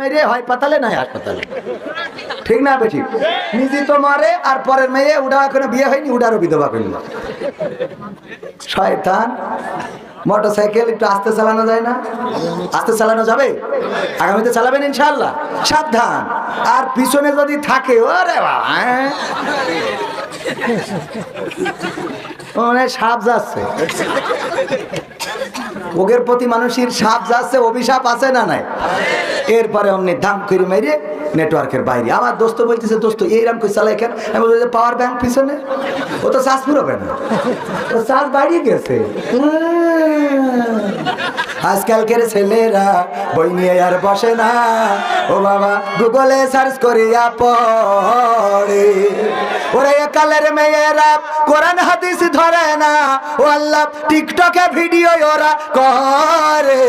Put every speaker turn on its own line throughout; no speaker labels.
মেরে হয় পাতালে নাই হাসপাতালে? ঠিক না বেঠিক নিজে তো মারে, আর পরের মেয়ে উডা এখনও বিয়ে হয়নি, উডারও বিধবা করল শয়তান মোটর সাইকেল একটু আস্তে চালানো যায় না? আস্তে চালানো যাবে? আগামীতে চালাবেন ইনশাল্লাহ সাবধান। আর পিছনে যদি থাকে, ওরে? মানে সাপ যাচ্ছে। ওগের প্রতি মানুষের সাপ যাচ্ছে অভিশাপ আছে না নাই? এরপরে অমনি দাম করে মেরে নেটওয়ার্কের বাইরে। আমার দোস্ত বলতেছে, দোস্ত এইরকম করে চালাই কেন? আমি বলছি পাওয়ার ব্যাংক পিছনে। ও তো চাষ পুরোবে না। ও চাষ বাইরে গেছে। আজকালকের ছেলেরা বই নিয়ে আর বসে না। ও বাবা, গুগলে সার্চ করিয়া পড়ে। ওরে কালের মেয়েরা কোরআন, হাদিস ধরে না। ও আল্লাহ, টিকটকে ভিডিও ওরা করে।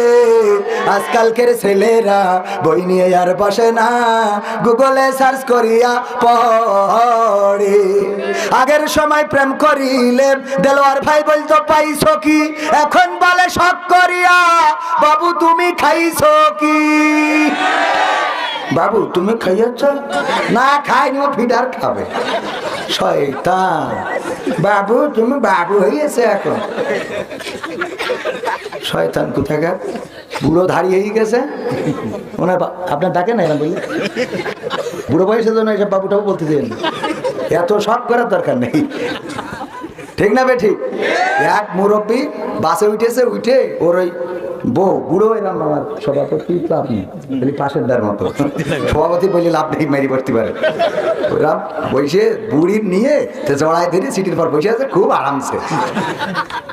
আজকালকের ছেলেরা বই নিয়ে আর বসে না। গুগলে সার্চ করিয়া পড়ে। আগের সময় প্রেম করিলে দেলোয়ার ভাই বলতো, পাইছো কি? এখন বলে, শখ করিয়া বাবু, তুমি খাইছো কি? বাবু, তুমি খাইয়াছ? না, খাইনি, ও ফিডার খাবে। শয়তান। বাবু, তুমি বাবু হয়েছে এখন। শয়তান কোথাকার? বুড়ো দাঁড়িয়েই গেছে? ওনার আপনার ডাকে না বলি? বুড়ো বয়সের জন্য এসব বাবুটাও বলতে দেন। এত শখ করার দরকার নেই। ঠিক না বে ঠিক? এক মুরব্বী বাসে উঠেছে, উঠে ওর ওই বউ, বুড়ো এলাম আমার সভাপতি তো আপনি খালি পাশের দার মতো। সভাপতি বললে লাভ নেই মেরি পড়তে পারে। ওইরাম বসে বুড়ির নিয়ে তো জড়াই ধরে সিটির পর বসে আছে, খুব আরামসে।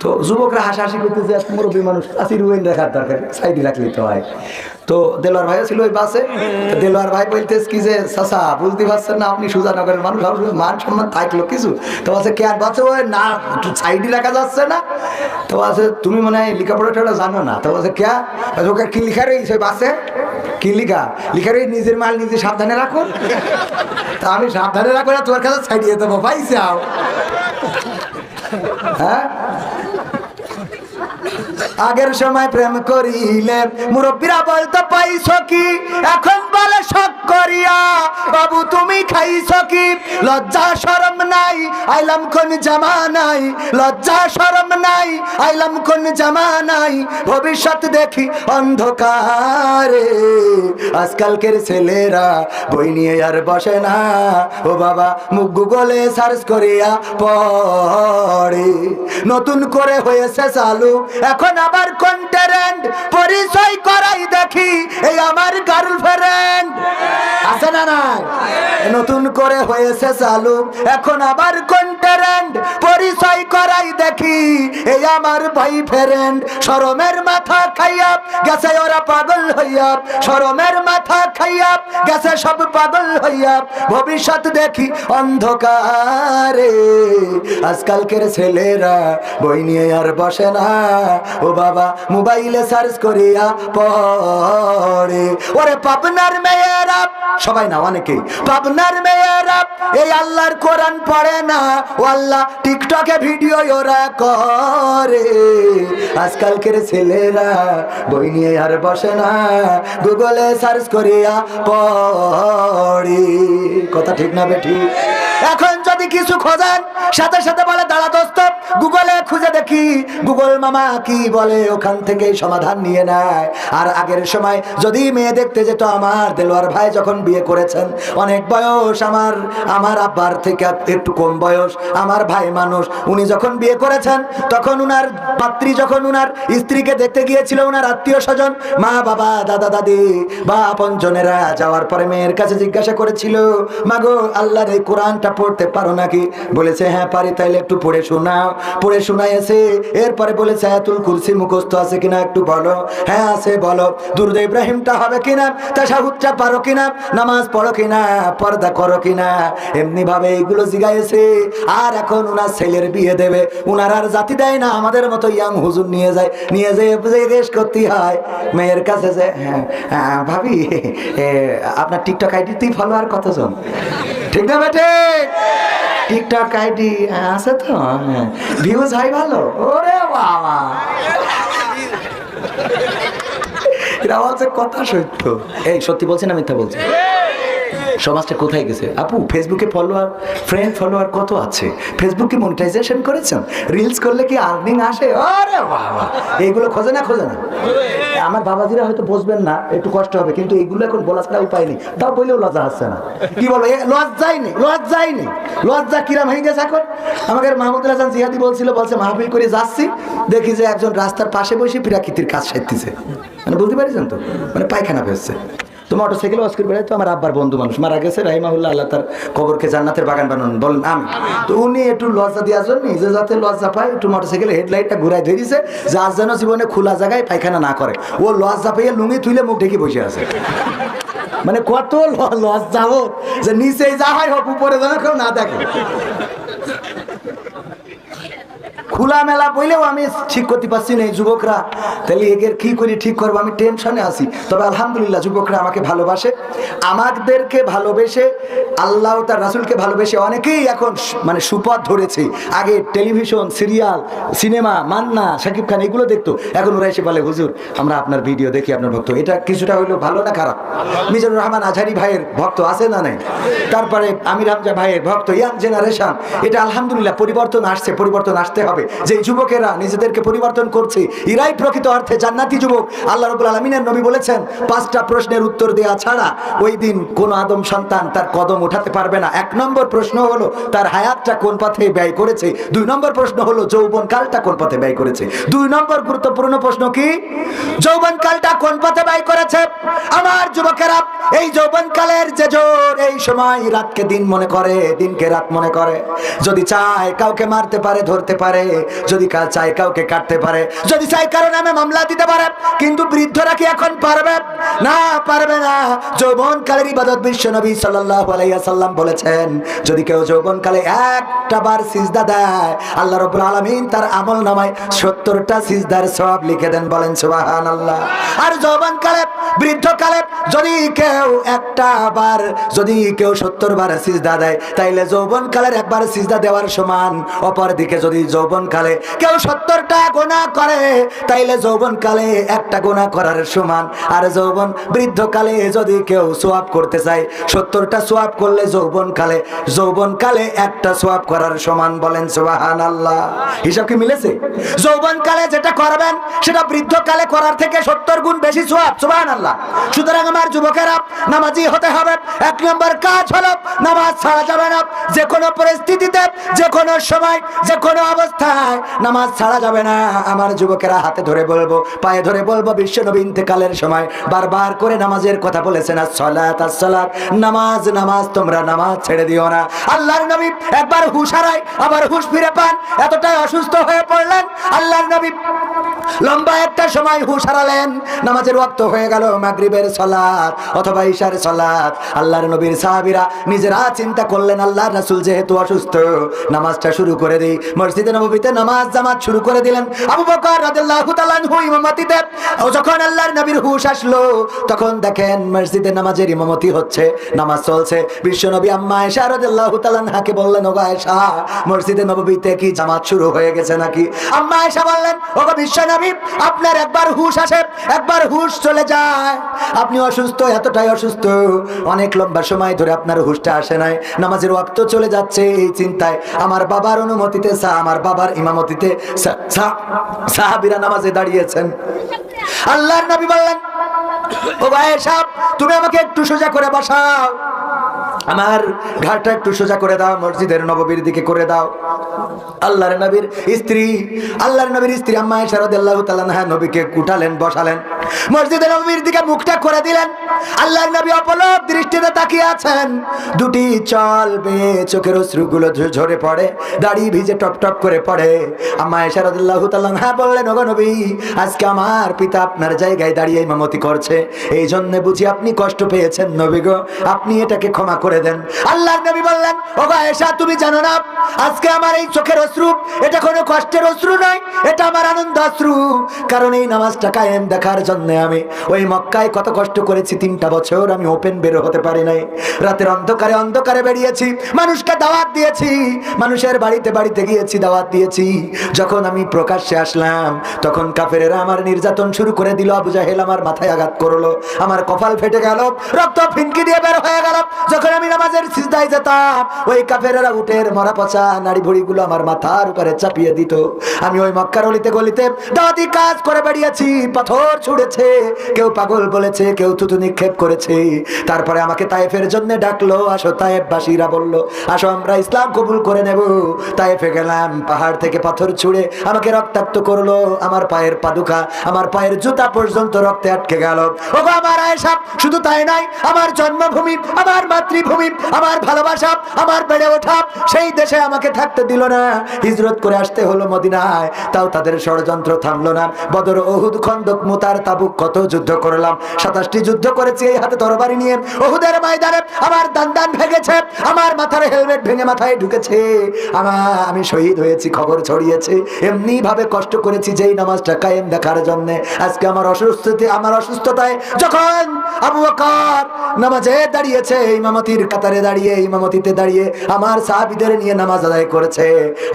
তো যুবকরা হাসাহাসি করতেছে এক মুরব্বী মানুষ আসি রুইন রাখার দরকার, সাইডে রাখলে তো হয়। তো দেলোয়ার ভাইও ছিল ওই বাসে। দেলোয়ার ভাই বলতেস কি যে চাচা বুঝতে পারছেন না আপনি সুজানগরের মানুষ মান সম্মান থাকল কিছু? তো আছে কে আর বাসে ওই না একটু সাইডে রাখা যাচ্ছে না। তো আছে তুমি মনে হয় লেখাপড়া টেলা জানো না? তো আছে কে? ওকে কি লিখা রয়েছে ওই বাসে? কি লিখা? লিখা রয়েছে নিজের মাল নিজে সাবধানে রাখুন তা আমি সাবধানে রাখব না তোর কাছে সাইডে দেবো পাইছাও হ্যাঁ? আগের সময় প্রেম করিলে মুরব্বীরা বলতো, পাইছো কি? এখন বলে শখ করিয়া। বাবু, তুমি খাইছো কি? লজ্জা, শরম নাই, আইলাম কোন জামা নাই। লজ্জা, শরম নাই, আইলাম কোন জামা নাই। ভবিষ্যৎ দেখি অন্ধকারে। আজকালকের ছেলেরা বই নিয়ে আর বসে না। ও বাবা, মুখ গুগলে সার্চ করিয়া পড়ে। নতুন করে হয়েছে চালু। এখন আবার কন্টারেন্ট পরিচয় করাই দেখি এই আমার গার্লফ্রেন্ড আছে না না নতুন করে হয়েছে চালু। এখন আবার কন্টেরেন্ট পরিচয় করাই দেখি। এই আমার ভাই ফ্রেন্ড শরমের মাথা খাইয়া গেছে ওরা পাগল হইয়া। শরমের মাথা খাইয়া গেছে সব পাগল হইয়া। ভবিষ্যৎ দেখি অন্ধকারে। আজকালকের ছেলেরা বই নিয়ে আর বসে না। ও বাবা মোবাইলে সার্চ করিয়া পড়ে। ওরে পাবনার মেয়েরা, সবাই না অনেকেই পাবনার মেয়েরা, এই আল্লাহর কোরআন পড়ে না। ও আল্লাহ, টিকটকে ভিডিও ওরা করে। আজকালকের ছেলেরা বই নিয়ে আর বসে না। গুগলে সার্চ করিয়া পড়ে। কথা ঠিক না বেঠি? এখন যদি কিছু খোঁজেন সাথে সাথে বলে, দাঁড়া দোস্ত, গুগলে খুঁজে দেখি। গুগল মামা কি বলে, ওখান থেকে সমাধান নিয়ে নেয়। আর আগের সময় যদি মেয়ে দেখতে যেত আমার দেলোয়ার ভাই যখন বিয়ে করেছেন, অনেক বয়স আমার আমার আব্বার থেকে একটু কম বয়স, আমার ভাই মানুষ, উনি যখন বিয়ে করেছেন, তখন উনার পাত্রী যখন উনার স্ত্রীকে দেখতে গিয়েছিল, উনার আত্মীয় স্বজন, মা, বাবা, দাদা, দাদি বা আপনজনেরা যাওয়ার পরে মেয়ের কাছে জিজ্ঞাসা করেছিল, মাগো, আল্লাহর এই কোরআনটা পড়তে পারো নাকি? বলেছে হ্যাঁ পারি তাইলে একটু পড়ে শোনাও। পড়ে শোনাইছে এরপরে বলেছে আয়াতুল কুরসি মুখস্থ আছে কিনা একটু বলো? হ্যাঁ আছে বলো। দুরুদ ইব্রাহিমটা হবে কিনা? তাশাহুদটা পারো কিনা? নামাজ পড়ো কিনা? পর্দা করো কিনা? এমনি ভাবে এইগুলো জিগাইছে। আর এখন উনার ছেলের বিয়ে দেবে। উনার আর জাতি দেয় না আমাদের মতো ইয়াং হুজুর নিয়ে যায়। নিয়ে যেয়ে জিজ্ঞেস করতে হয়। মেয়ের কাছে যে হ্যাঁ হ্যাঁ, ভাবি আপনার টিকটক আইডিতেই ফলোয়ার কতজন? ঠিক না বেটে? টিকটক আইডি আছে তো? ভিউজ হয় ভালো? ওরে বাবা! এটা বলছে কথা সত্য। এই, সত্যি বলছি না মিথ্যা বলছে? সমাজটা কোথায় গেছে? আপু ফেসবুকে ফলোয়ার ফ্রেন্ড ফলোয়ার কত আছে? ফেসবুকে মনিটাইজেশন করেছেন? রিলস করলে কি আর্নিং আসে? আরে বাবা! এইগুলো খোঁজে না খোঁজে না। আমার বাবাজিরা হয়তো বুঝবেন না, একটু কষ্ট হবে, কিন্তু এইগুলো এখন বলা ছাড়া উপায় নেই। তাও বললেও লজ্জা আসছে না। কি বলো? লজ্জাই নেই লজ্জাই নেই। লজ্জা কিরাম হয়ে গেছে এখন। আমাকে মাহমুদুল হাসান জিহাদি বলছিল, বলছে, মাহফিল করে যাচ্ছি, দেখি যে একজন রাস্তার পাশে বসে প্রাকৃতির কাজ সারতেছে। মানে বুঝতে পারছেন তো? মানে পায়খানা ফেলছে তো মোটরসাইকেল ওয়াশ করে বেড়াই তো আমার আব্বার বন্ধু মানুষ। মারা গেছে রাহিমাহুল্লাহ আল্লাহ তার কবরকে জান্নাতের বাগান বানান বলেন আমি তো উনি একটু লজ্জা দেওয়ার জন্য নিজে যাতে লজ্জা পায় একটু মোটরসাইকেল হেডলাইটটা ঘুরাই ধরেছে যার যেন জীবনে খোলা জায়গায় পায়খানা না করে। ও লজ্জা পেয়ে লুঙ্গি তুলে মুখ ঢেকে বসে আছে। মানে কত লজ্জা হোক যে নিচেই যা হয় হোক উপরে যেন কেউ না দেখে। খোলা মেলা বইলেও আমি ঠিক করতে পারছি না এই যুবকরা। তাহলে এদের কি করি, ঠিক করব? আমি টেনশনে আছি। তবে আলহামদুলিল্লাহ, যুবকরা আমাকে ভালোবাসে, আমাদেরকে ভালোবেসে, আল্লাহ তার রাসুলকে ভালোবেসে অনেকেই এখন মানে সুপথ ধরেছে। আগে television, serial, cinema, Manna, Shakib Khan, এগুলো দেখতো। এখন ওরা এসে বলে, হুজুর, আমরা আপনার ভিডিও দেখি, আপনার ভক্ত। এটা কিছুটা হইল ভালো না খারাপ? মিজানুর রহমান আজহারি ভাইয়ের ভক্ত আছে না নাই? তারপরে আমির হামজা ভাইয়ের ভক্ত, ইয়াং জেনারেশন। এটা আলহামদুলিল্লাহ, পরিবর্তন আসছে, পরিবর্তন আসতে হবে। যে যুবকেরা নিজেদেরকে পরিবর্তন করছে ইরাই প্রকৃত অর্থে জান্নাতি যুবক। আল্লাহ রবুল আলমিনের নবী বলেছেন, পাঁচটা প্রশ্নের উত্তর দেওয়া ছাড়া ওই দিন কোন আদম সন্তান তার কদম উঠাতে পারবে না। এক নম্বর প্রশ্ন হলো, তার হায়াতটা কোন পথে ব্যয় করেছে? দুই নম্বর প্রশ্ন হলো, যৌবন কালটা কোন পথে ব্যয় করেছে? দুই নম্বর গুরুত্বপূর্ণ প্রশ্ন কি? যৌবন কালটা কোন পথে ব্যয় করেছে? আমার যুবকেরা, এই যৌবন কালের যে জোর, এই সময় রাতকে দিন মনে করে, দিনকে রাত মনে করে। যদি চায় কাউকে মারতে পারে, ধরতে পারে যদি চায় কাউকে কাটতে পারে, যদি চায় কারও নামে মামলা দিতে পারে, কিন্তু বৃদ্ধরা কি এখন পারবে? না পারবে না। যৌবন কালের ইবাদত বিশ্ব নবী সাল্লাল্লাহু আলাইহি সাল্লাম বলেছেন, যদি কেউ যৌবন কালে একটা বার সিজদা দেয়, আল্লাহ রাব্বুল আলামিন তার আমল নামায় 70টা সিজদার সওয়াব লিখে দেন, বলেন সুবহানাল্লাহ। আর যৌবন কালে বৃদ্ধ কালে যদি কেউ একটা বার, যদি কেউ সত্তর বার সিজদা দেয়, তাইলে যৌবন কালের একবার সিজদা দেওয়ার সমান অপর দিকে যদি যৌবন কালে। কেউ সত্তরটা গোনা করে, তাইলে যৌবন কালে একটা গোনা করার সমান। আর যৌবন বৃদ্ধ কালে যদি কেউ সোয়াব করতে চায়, সত্তরটা সোয়াব করলে যৌবন কালে যৌবন কালে একটা সোয়াব করার সমান বলেন সুবাহান আল্লাহ হিসাব কি মিলেছে? যৌবন কালে যেটা করবেন, সেটা বৃদ্ধ কালে করার থেকে সত্তর গুণ বেশি সোয়াব সুবাহান আল্লাহ সুতরাং আমার যুবকেরা, নামাজি হতে হবে। এক নম্বর কাজ হলো, নামাজ ছাড়া যাবে না। যে কোনো পরিস্থিতিতে যে কোনো সময় যে কোনো অবস্থায় নামাজ ছাড়া যাবে না। আমার যুবকেরা হাতে ধরে বলব, পায়ে ধরে বলব, বিশ্ব নবীন ইন্তেকালের সময় বারবার করে নামাজের কথা বলেছেন আর সলাত সলাত, নামাজ নামাজ, তোমরা নামাজ ছেড়ে দিও না। আল্লাহর নবী একবার হুশ হারায়, আবার হুশ ফিরে পান। এতটাই অসুস্থ হয়ে পড়লেন, আল্লাহর নবী লম্বা একটা সময় হুশ হারালেন। নামাজের ওয়াক্ত হয়ে গেল মাগরিবের সলাত অথবা ঈশার সলাত। আল্লাহর নবীর সাহাবীরা নিজেরা চিন্তা করলেন, আল্লাহর রাসূল যেহেতু অসুস্থ, নামাজটা শুরু করে দেই। মসজিদে নববীতে নামাজ জামাত শুরু করে দিলেন। আবু বকর রাদিয়াল্লাহু তাআলা ইমামতিতে ও যখন আল্লাহর নবীর হুশ আসলো, তখন দেখেন মসজিদে নামাজের ইমামতি হচ্ছে, নামাজ চলছে। বিশ্বনবী আম্মা আয়েশা রাদিয়াল্লাহু তাআলা আনহাকে বললেন, ওগো আয়েশা, মসজিদে নববীতে কি জামাত শুরু হয়ে গেছে নাকি? আম্মা আয়েশা বললেন, ওগো বিশ্বনবী আপনার একবার হুশ আসে, একবার হুশ চলে যায়। আপনি অসুস্থ, এতটাই অসুস্থ। অনেক লম্বা সময় ধরে আপনার হুশটা আসে নাই। নামাজের ওয়াক্ত চলে যাচ্ছে এই চিন্তায়। আমার বাবার অনুমতিতে সা আমার বাবার ইমামতিতে সাহাবীরা নামাজে দাঁড়িয়েছেন। আল্লাহর নবী বললেন, ও ভাই সাহেব, তুমি আমাকে একটু সোজা করে বসাও। আমার ঘাটটা একটু সোজা করে দাও, মসজিদের নববীর দিকে করে দাও। আল্লাহর নবীর স্ত্রী, আল্লাহর নবীর স্ত্রী আম্মা ইশারাদাল্লাহু তাআলা আনহা নবীকে কুটালেন বসালেন। মসজিদের নববীর দিকে মুখটা করে দিলেন। আল্লাহর নবী অপলক দৃষ্টিতে তাকিয়ে আছেন। দুটি চল বেয়ে চোখের অশ্রুগুলো ঝরে পড়ে, দাড়ি ভিজে টপ টপ করে পড়ে। আম্মা ইশারাদাল্লাহু তাআলা আনহা বললেন, ওগো নবী, আজকে আমার পিতা আপনার জায়গায় দাঁড়িয়ে ইমামতি করছে। এই জন্য বুঝি আপনি কষ্ট পেয়েছেন নবী আপনি এটাকে ক্ষমা করে দেন। আল্লাহর নবী বললেন ও এসা তুমি জানো না, আজকে আমার এই চোখের অশ্রু, এটা কোনো কষ্টের অশ্রু নয়, এটা আমার আনন্দ অশ্রু। কারণ এই নামাজটা কায়েম দেখার জন্য আমি ওই মক্কায় কত কষ্ট করেছি, তিনটা বছর আমি ওপেন বের হতে পারি নাই। রাতের অন্ধকারে অন্ধকারে বেরিয়েছি, মানুষকে দাওয়াত দিয়েছি, মানুষের বাড়িতে বাড়িতে গিয়েছি, দাওয়াত দিয়েছি। যখন আমি প্রকাশ্যে আসলাম, তখন কাফেরেরা আমার নির্যাতন শুরু করে দিল, আবু জাহেল আমার মাথায় আঘাত করল, আমার কপাল ফেটে গেল, রক্ত ফিনকি দিয়ে বের হয়ে গেল। যখন আমি নামাজের সিজদায় যেতাম। ওই কাফেরেরা উটের মরা পচা নাড়ি ভুড়িগুলো আমার মাথার উপরে চাপিয়ে দিত। আমি ওই মক্কার অলিতে গলিতে দাওয়াতি কাজ করে বেরিয়েছি পাথর ছুঁড়েছে। কেউ পাগল বলেছে, কেউ থুতু নিক্ষেপ করেছে। তারপরে আমাকে তায়েফের জন্য ডাকলো, আসো তায়েফ বাসীরা বলল, আসো আমরা ইসলাম কবুল করে নেব। তায়েফে গেলাম, পাহাড় থেকে পাথর ছুঁড়ে আমাকে রক্তাক্ত করল। আমার পায়ের পাদুকা, আমার পায়ের জুতা পর্যন্ত রক্তে আটকে গেল। ও আমার আয়েশা শুধু তাই নাই আমার জন্মভূমি, আমার মাতৃভূমি আমার ভালোবাসা, আমার বেড়ে ওঠা, সেই দেশে আমাকে থাকতে দিল না। হিজরত করে আসতে হলো মদিনায়। তাও তাদের ষড়যন্ত্র থামলো না। বদর, ওহুদ, খন্দক, মুতার, তাবুক, কত যুদ্ধ করলাম। সাতাশটি যুদ্ধ করেছি এই হাতে তরবারি নিয়ে। ওহুদের ময়দানে আমার দান দান ভেঙেছে, আমার মাথার হেলমেট ভেঙে মাথায় ঢুকেছে। আমার আমি শহীদ হয়েছি, খবর ছড়িয়েছে। এমনি ভাবে কষ্ট করেছি যেই নামাজটা কায়েম দেখার জন্য। আজকে আমার অসুস্থতে আমার অসুস্থতায় যখন আবু বকর নামাজে দাঁড়িয়েছে ইমামতির কাতারে দাঁড়িয়ে, ইমামতিতে দাঁড়িয়ে আমার সাহাবিদের নিয়ে নামাজ আদায় করেছে।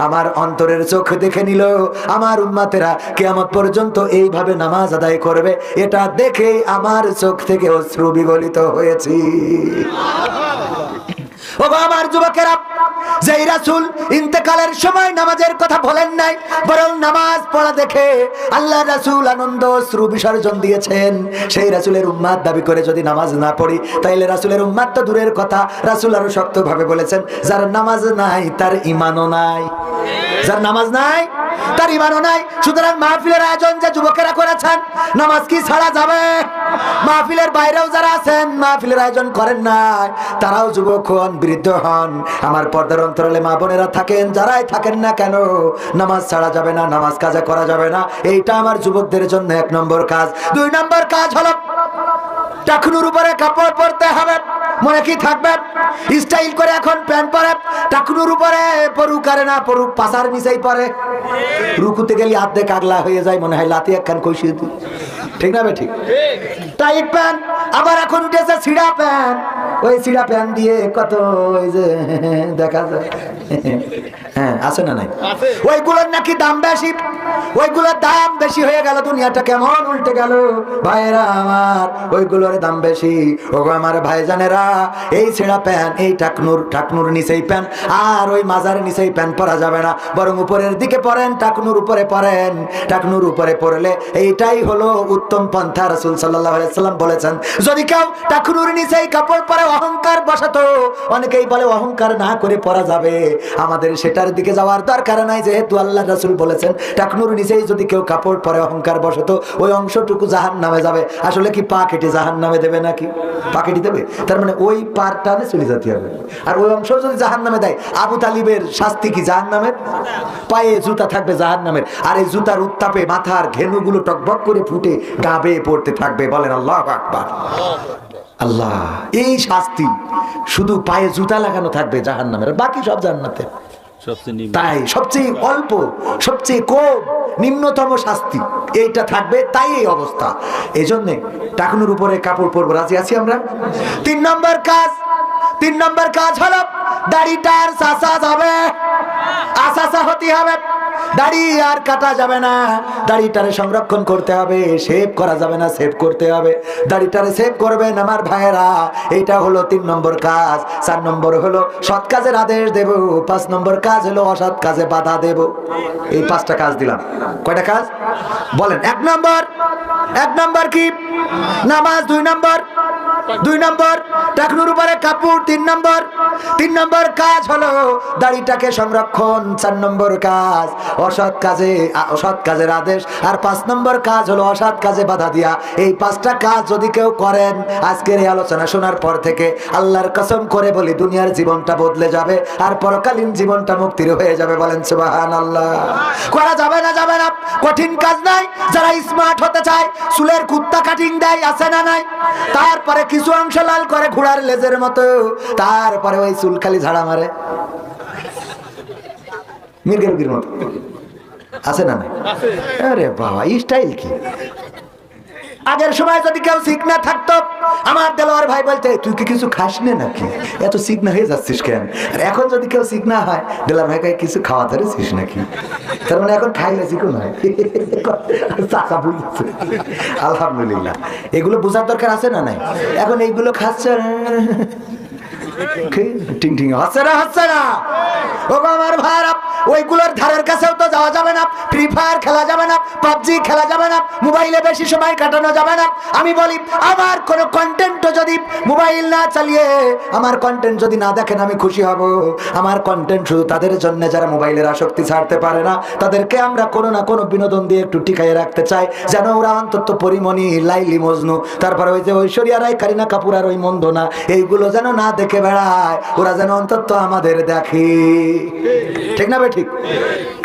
আমার অন্তরের চোখ দেখে নিল, আমার উম্মাতেরা কেয়ামত পর্যন্ত এইভাবে নামাজ আদায় করবে। এটা দেখে আমার চোখ থেকে অশ্রু বিগলিত হয়েছি। ও গো আমার যুবকেরা, যেই রাসূল ইন্তেকালের সময় নামাজের কথা বলেন নাই, বরং নামাজ পড়া দেখে আল্লাহ রাসূল আনন্দ শ্রু বিসর্জন দিয়েছেন। সেই রাসুলের উম্মাদ দাবি করে যদি নামাজ না পড়ি, তাইলে রাসূলের উম্মাদ তো দূরের কথা, রাসূল আরও শক্তভাবে বলেছেন, যার নামাজ নাই, তার ইমানও নাই। যার নামাজ নাই তার ইমানও নাই। সুতরাং মাহফিলের আয়োজন যে যুবকেরা করেছেন, নামাজ কি ছাড়া যাবে? মাহফিলের বাইরেও যারা আছেন, মাহফিলের আয়োজন করেন নাই। তারাও যুবক হন, বৃদ্ধ হন। আমার পর্দার অন্তরালে মা বোনেরা থাকেন, যারাই থাকেন না কেন, নামাজ ছাড়া যাবে না, নামাজ কাজে করা যাবে না। এইটা আমার যুবকদের জন্য এক নম্বর কাজ। দুই নম্বর কাজ হলো টাকুনুর উপরে কাপড় পরতে হবে। মনে কি থাকবে? স্টাইল করে এখন প্যান্ট পরে, টাকুনুর উপরে, পরু কারে না, পরু পাশার মিশাই পরে। রুকুতে গেলে আধে কাগলা হয়ে যায়, মনে হয় লাতি একখান কইসি ঠিক না বে ঠিক? টাইট প্যান্ট আবার এখন উঠেছে সিড়া প্যান্ট ওই সিড়া প্যান্ট দিয়ে কত ওই যে দেখা যায়। হ্যাঁ আছে না নাই? ওইগুলোর নাকি দাম বেশি। ওইগুলোর দাম বেশি হয়ে গেল দুনিয়াটা কেমন উল্টে গেল। ভাইরা আমার ওইগুলোর দাম বেশি। ওগো আমার ভাইজানেরা এই ছেঁড়া প্যান্ট এই টাকনুর টাকনুর নিচেই প্যান্ট আর ওই মাজার নিচেই প্যান্ট পরা যাবে না। বরং উপরের দিকে পরেন টাকনুর উপরে পরেন টাকনুর উপরে পড়লে এইটাই হলো উত্তম পন্থা। রাসূল আলাইহি সাল্লাম বলেছেন যদি কেউ টাকনুর নিচেই কাপড় পরে অহংকার বসাতো অনেকেই বলে অহংকার না করে পরা যাবে। আমাদের সেটার দিকে যাওয়ার দরকার নাই, যেহেতু আল্লাহ রাসূল বলেছেন টাকনুর নিচেই যদি কেউ কাপড় পরে অহংকার বসাতো ওই অংশটুকু জাহান নামে যাবে। আসলে কি পা কেটে জাহান নামে দেবে নাকি? পা কেটে দেবে? তার মানে ওই পার টানে চলে যেতে হবে। আর ওই অংশ যদি জাহান নামে দেয়, আবু তালিবের শাস্তি কি জাহান নামের পায়ে জুতা থাকবে জাহান নামের আর এই জুতার উত্তাপে মাথার ঘেনুগুলো টকবক করে ফুটে গা বেয়ে পড়তে থাকবে। বলেন আল্লাহ আকবার। আল্লাহ এই শাস্তি শুধু পায়ে জুতা লাগানো থাকবে জাহান নামের বাকি সব জান্নাতে। তাই সবচেয়ে অল্প সবচেয়ে কম নিম্নতম শাস্তি এইটা থাকবে তাই এই অবস্থা। এই জন্যে টাকুনুর উপরে কাপড় পরবো রাজি আছি আমরা? তিন নম্বর কাজ তিন নম্বর কাজ হলো দাড়িটার চাষা যাবে আশাসা হতে হবে। দাড়ি আর কাটা যাবে না। দাড়িটারে সংরক্ষণ করতে হবে সেভ করা যাবে না সেভ করতে হবে। দাড়িটারে সেভ করবেন আমার ভাইয়েরা, এইটা হলো তিন নম্বর কাজ। চার নম্বর হলো সৎ কাজের আদেশ দেব, পাঁচ নম্বর কাজ হলো অসৎ কাজে বাধা দেব। এই পাঁচটা কাজ দিলাম। কয়টা কাজ? বলেন, এক নম্বর এক নম্বর কি? নামাজ দুই নম্বর দুই নম্বর টাকনুর উপরে কাপড় তিন নম্বর তিন নম্বর কাজ হলো দাড়িটাকে সংরক্ষণ, চার নম্বর কাজ। অসৎ কাজে, অসৎ কাজের আদেশ। আর পাঁচ নম্বর কাজ হলো অসৎ কাজে বাধা দিয়া। এই পাঁচটা কাজ যদি কেউ করেন, আজকের এই আলোচনা শোনার পর থেকে আল্লাহর কসম করে বলি, দুনিয়ার জীবনটা বদলে যাবে আর পরকালীন জীবনটা মুক্তির হয়ে যাবে বলেন সুবাহান আল্লাহ করা যাবে না যাবে না। কঠিন কাজ নাই। যারা স্মার্ট হতে চায়, চুলের কুত্তা কাটিং দেয়, আছে না নাই? তারপরে কিছু অংশ লাল করে ঘোড়ার লেজের মতো, তারপরে ওই চুল খালি ঝাড়া মারে। মির্গের রুগীর মতো। আছে না আরে বাবা স্টাইল কি? আগের সময় যদি কেউ সিকনা থাকতো আমার দেলোয়ার ভাই বলতে তুই কি কিছু খাস নে নাকি? এত সিকনা হয়ে যাচ্ছিস কেন? আর এখন যদি কেউ সিকনা হয় দেলোয়ার ভাই কয়, কিছু খাওয়া ধরেছিস নাকি? তার মানে এখন খাইলে চিকন হয় চাকা বুঝছে আলহামদুলিল্লাহ। এগুলো বোঝার দরকার আছে না নাই? এখন এইগুলো খাচ্ছে। টিং টিং হচ্ছে না হচ্ছে না। ও আমার ভাইরা ওইগুলোর ধারের কাছেও তো যাওয়া যাবে না। ফ্রি ফায়ার খেলা যাবে না। পাবজি খেলা যাবে না। মোবাইলে বেশি সময় কাটানো যাবে না। আমি বলি, আমার কোন কন্টেন্টও যদি মোবাইল না চালিয়ে, আমার কন্টেন্ট যদি না দেখেন, আমি খুশি হব। আমার কন্টেন্ট শুধু তাদের জন্য, যারা মোবাইলের আসক্তি ছাড়তে পারে না। তাদেরকে আমরা কোনো না কোনো বিনোদন দিয়ে একটু টিকাইয়ে রাখতে চাই। যেন ওরা অন্তত পরিমণি, লাইলি, মজনু, তারপরে ওই যে ঐশ্বরিয়া রায়, কারিনা কাপুর আর ওই মন্দ না এইগুলো যেন না দেখে বেড়ায়। ওরা যেন অন্তত আমাদের দেখে। ঠিক না ভাই ঠিক।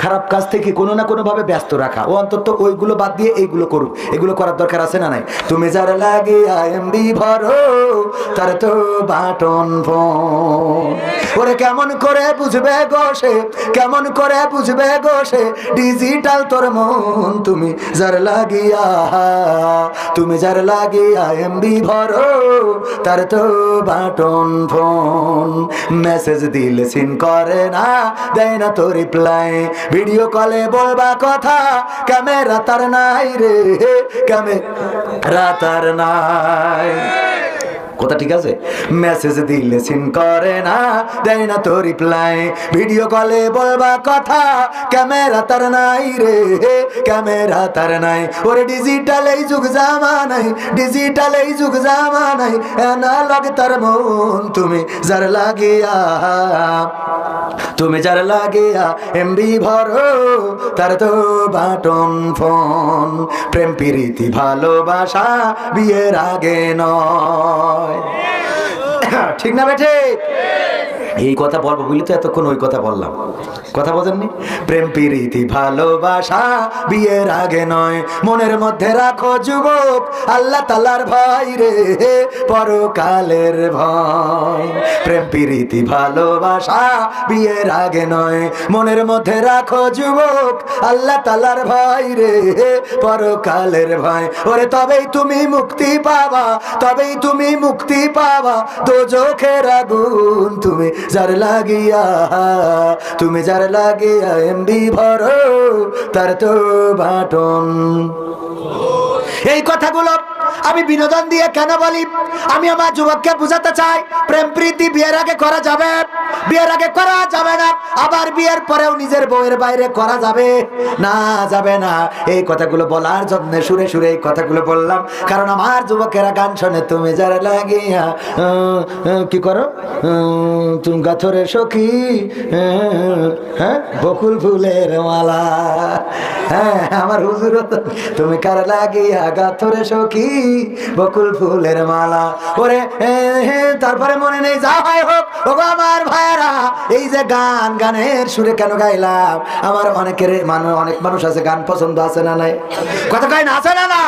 খারাপ কাজ থেকে কোনো না কোনো ভাবে ব্যস্ত রাখা। ও অন্তত ওইগুলো বাদ দিয়ে এইগুলো করুক। এগুলো করার দরকার আছে না নাই? তুমি যার লাগে এমবি ভরো, তার তো বাটন ফোন। ওরে কেমন করে বুঝবে গো সে? কেমন করে বুঝবে গো সে? ডিজিটাল তোর মন তুমি যার লাগিয়া, তুমি যার লাগিয়া এমবি ভরো, তার তো বাটন ফোন। মেসেজ দিলে সিন করে না, দেয় না তো রিপ্লাই ভিডিও কলে বলবা কথা ক্যামেরা তার নাই রে। ক্যামেরা তার নাই। কথা ঠিক আছে? মেসেজ দিলে সিন করে না, দেয় না তো রিপ্লাই ভিডিও কলে বলবা কথা ক্যামেরা তার নাই রে। ক্যামেরা তার নাই। ওরে ডিজিটাল এই যুগ জামা নাই ডিজিটাল এই যুগ জামা নাই অ্যানালগ তার মন তুমি যার লাগিয়া। তুমি যার লাগিয়া এমবি ভরো, তার তো বাটন ফোন। প্রেম, প্রীতি, ভালোবাসা বিয়ের আগে নয়। ঠিক না বেঠে? এই কথা বলব বুঝলি তো এতক্ষণ ওই কথা বললাম। কথা বোঝেননি প্রেম, প্রীতি, ভালোবাসা বিয়ের আগে নয়। মনের মধ্যে রাখো যুবক, আল্লাহ তালার ভাই রে, পরকালের ভয়। প্রেম, প্রীতি, ভালোবাসা বিয়ের আগে নয়। মনের মধ্যে রাখো যুবক, আল্লাহ তালার ভাই রে, পরকালের ভয়। ওরে তবেই তুমি মুক্তি পাবা, তবেই তুমি মুক্তি পাবা। দোজখের আগুন তুমি যার লাগিয়া তুমি যার লাগিয়া এমবি ভরো তার তো ভাটন এই কথাগুলো আমি বিনোদন দিয়ে কেন বলি? আমি আমার যুবককে বুঝাতে চাই প্রেম প্রীতি বিয়ের আগে করা যাবে? বিয়ের আগে করা যাবে না আবার বিয়ের পরেও নিজের বউয়ের বাইরে করা যাবে? না যাবে না। এই কথাগুলো বলার জন্য সুরে সুরে এই কথাগুলো বললাম কারণ আমার যুবকেরা গান শোনে তুমি যারা আহ, কি করো? তুমি গাথরে সখী হ্যাঁ বকুল ফুলের মালা। হ্যাঁ আমার হুজুর তুমি কার লাগিয়া গাথরে সখী? বকুল ফুলের মালা। ওরে তারপরে মনে নেই, যা হয় হোক। ওগো আমার ভাইরা এই যে গান, গানের সুরে কেন গাইলাম? আমার অনেকের মানুষ অনেক মানুষ আছে, গান পছন্দ আছে না নাই? কথা কয় না, আছে না না